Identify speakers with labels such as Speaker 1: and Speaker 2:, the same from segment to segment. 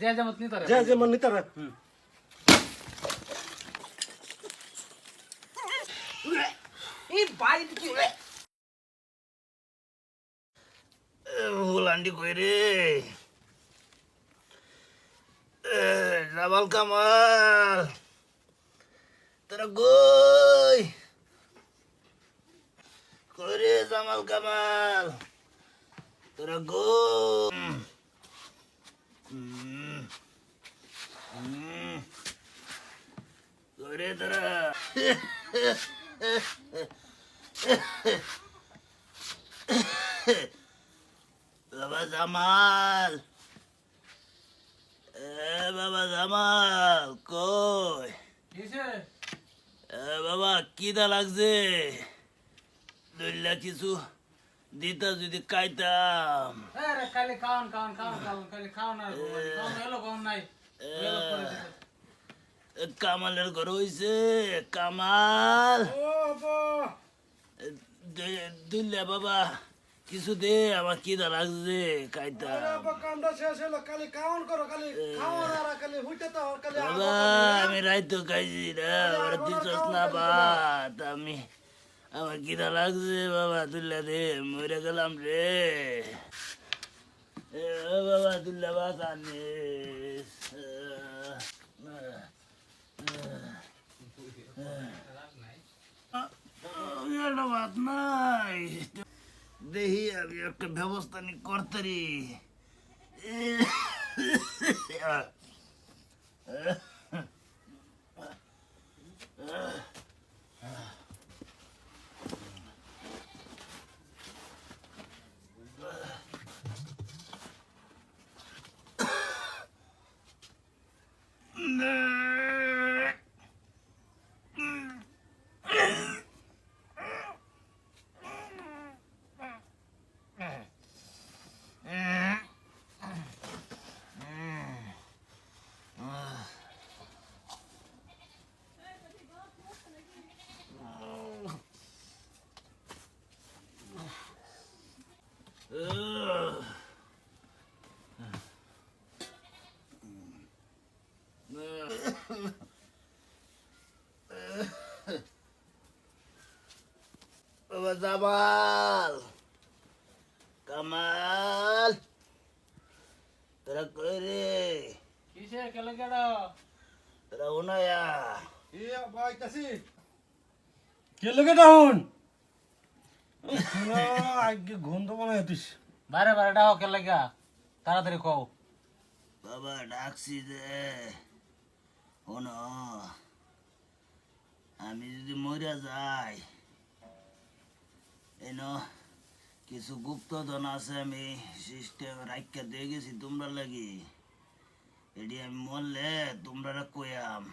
Speaker 1: যে যেমন নিতে পারে
Speaker 2: যে যেমন নিতে পারে
Speaker 1: এই ভাই কি
Speaker 3: ভুলান্ডি কই রে রাবাল কামাল তোরা গই কই রে জামাল কামাল তোরা গো কই রে তোরা বাবা জামাল এ বাবা জামাল কই
Speaker 1: কিসে
Speaker 3: এ বাবা কিদা লাগছে দইলা কিছু দিতা যদি
Speaker 1: আর এলো নাই।
Speaker 3: এ কামালের ঘর হইছে কামাল।
Speaker 2: ও বাবা।
Speaker 3: কিছু দে আমার কিদা লাগছে কাইতাম।
Speaker 2: বাবা কামটা শেষ হলো খালি কাউন করো খালি খাওয়ার আর খালি হইতে তো খালি
Speaker 3: বাবা আমি রাইতো খাইছি না আমার দিছস না ভাত আমি আমার কিদা লাগছে, বাবা, তুল্লা দে, মরে গেলাম রে। বাবা, তুল্লা একটা ভাত নাই। দেখি আমি একটা ব্যবস্থা নি করতারি বাবা জামাল কামাল তোরা কই রে
Speaker 1: কিসে কেলে কেডা
Speaker 3: তোরা উনয়া
Speaker 2: এ বাইতাছি কে লাগে ডাউন আগে গন্ধ বানাই দিস।
Speaker 1: বারে বারে ডাও কেলে গা তাড়াতাড়ি কও।
Speaker 3: বাবা ডাকছি যে। শোনো আমি যদি মরিয়া যাই এন কিছু গুপ্তধন আছে আমি সিস্টেম রাখা দিয়ে গেছি তোমরা লাগি। এটি আমি মরলে তোমরা কয়াম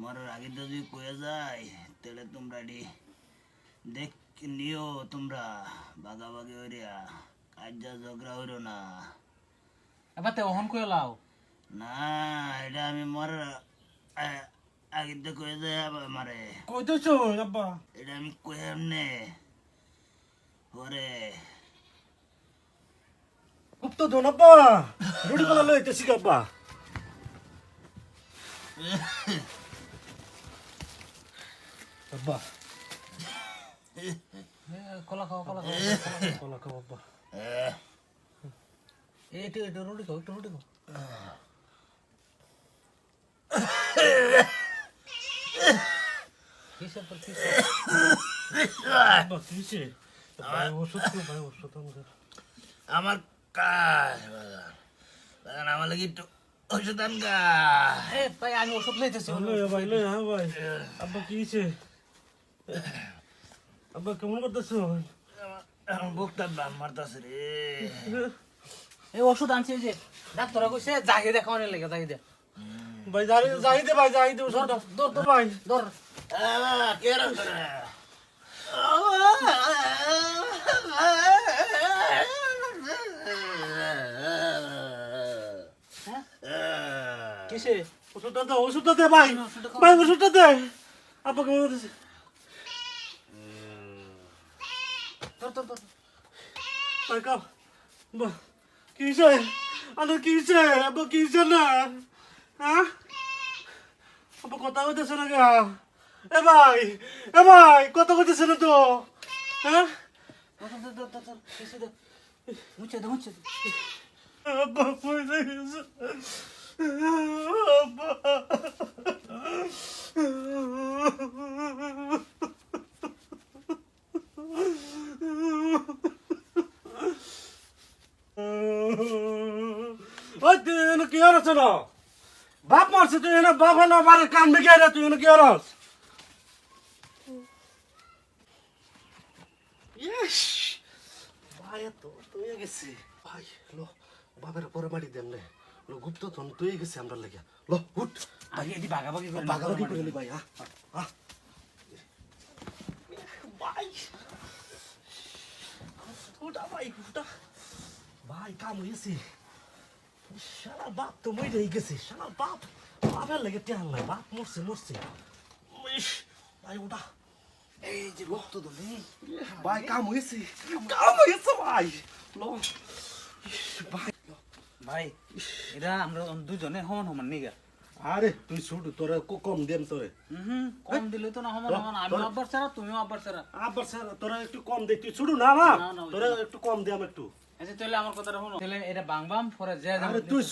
Speaker 3: মরার আগে যদি কয়ে যায় তাহলে তোমরা এটি দেখ নিও তোমরা বাগাবাগি হইয়া কাজা ঝগড়া হইরো না
Speaker 1: এবার তে ওহন কই লাও
Speaker 3: না এটা আমি মরার আ- আগে তো কয়ে যায় আবার মারে
Speaker 2: কইতেছ আব্বা
Speaker 3: এটা আমি কয়ে এমনে পরে
Speaker 2: খুব তো আব্বা রুটি কলা লইতেছি আব্বা আব্বা
Speaker 1: কলা খাও কলা খাও।
Speaker 2: কলা খাও
Speaker 3: আহ,
Speaker 1: এইটু রুটি খাও একটু রুটি খাও। কিসের পর কিসের
Speaker 2: আব্বা কিছে ভাই ওষুধ ভাই ওষুধ
Speaker 3: আমার কাজ বাজার আমার লাগি একটু ওষুধ আন গা।
Speaker 1: এ ভাই আমি ওষুধ লইতেছি
Speaker 2: লই ভাই লই হ্যাঁ ভাই। আব্বা কিছে আব্বা কেমন করতেছো?
Speaker 3: আমার বুকটা বাম মারতাছে রে।
Speaker 1: এই ওষুধ আনছি যে ডাক্তার কইছে জাহিদে খাওয়ানোর লেগে জাহিদে
Speaker 2: ভাই যাই যাই দে ভাই যাই দে ওষুধ
Speaker 1: দর দর
Speaker 2: ভাই।
Speaker 1: দর
Speaker 3: কে রাম করে?
Speaker 1: কিসে?
Speaker 2: ওষুধটা দে ওষুধটা দে ভাই। ভাই ওষুধটা দে। আব্বা কেমন করতেছে?
Speaker 1: দর দর দর
Speaker 2: ভাই কাপ বা কিছে আরে কি হইছে আব্বা কি হইছে না হ্যাঁ আব্বা কথা কইতেছে না গা এ ভাই এ ভাই কথা কইতেছে না তো হ্যাঁ
Speaker 1: মুছে দে মুছে দে
Speaker 2: আব্বা পয়সা গেছে আব্বা ওই তুই এনে কি হরছ না? বাপ মারছে তুই এনে বাপ না বাড়ির কান বেগে রে তুই এনে কি হরছ ইয়েস ভাই তো তুই গেছি। ভাই লো বাবার পরে বাড়ি দেন রে লো গুপ্ত ধন তুই গেছি আমরা লেগে। লো উঠ।
Speaker 1: আগে এদি ভাগাভাগি করে
Speaker 2: বাগাবাগি করে নি ভাই হ্যাঁ হ্যাঁ ভাই উঠা ভাই উঠা ভাই কাম হয়েছে শালা বাপ তো মই রয়ে গেছে শালা বাপ। বাপের লেগে টেহাল নাই বাপ মরছে মরছে। ভাই উঠা
Speaker 1: এই যে রক্ত দলে
Speaker 2: ভাই কাম হয়েছে কাম হয়েছে ভাই। ভাই।
Speaker 1: ভাই এরা আমরা দুজনে সমান সমান নিগা।
Speaker 2: আরে তুই শুট তোরে কম দেম তোরে।
Speaker 1: হুম কম দিলে তো না সমান সমান। আমি আব্বার ছাড়া তুমিও আব্বার ছাড়া।
Speaker 2: আবার স্যার তোরা একটু কম দে তুই না
Speaker 1: না, না,
Speaker 2: তোরা একটু কম দে আমি একটু।
Speaker 1: আচ্ছা তাহলে আমার কথাটা শুনো। তাহলে এটা বাংবাম পরে যে
Speaker 2: আরে তুই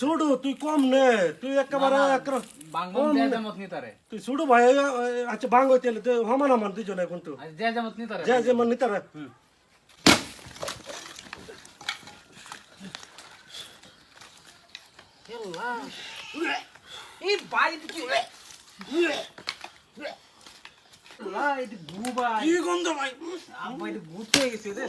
Speaker 2: তুই কম নে তুই একেবারে একেবারে
Speaker 1: বাংবাম
Speaker 2: কম
Speaker 1: যে জামত নি তারে
Speaker 2: তুই শুধু ভাই আচ্ছা বাঙ্গ তেলে তুই সমান সমান দুজনে কিন্তু
Speaker 1: যে জামত নি তারে
Speaker 2: যে যে নিতারে
Speaker 1: এই ভাই কি? লা এটা গু ভাই
Speaker 2: কি গন্ধ ভাই?
Speaker 1: গেছে রে।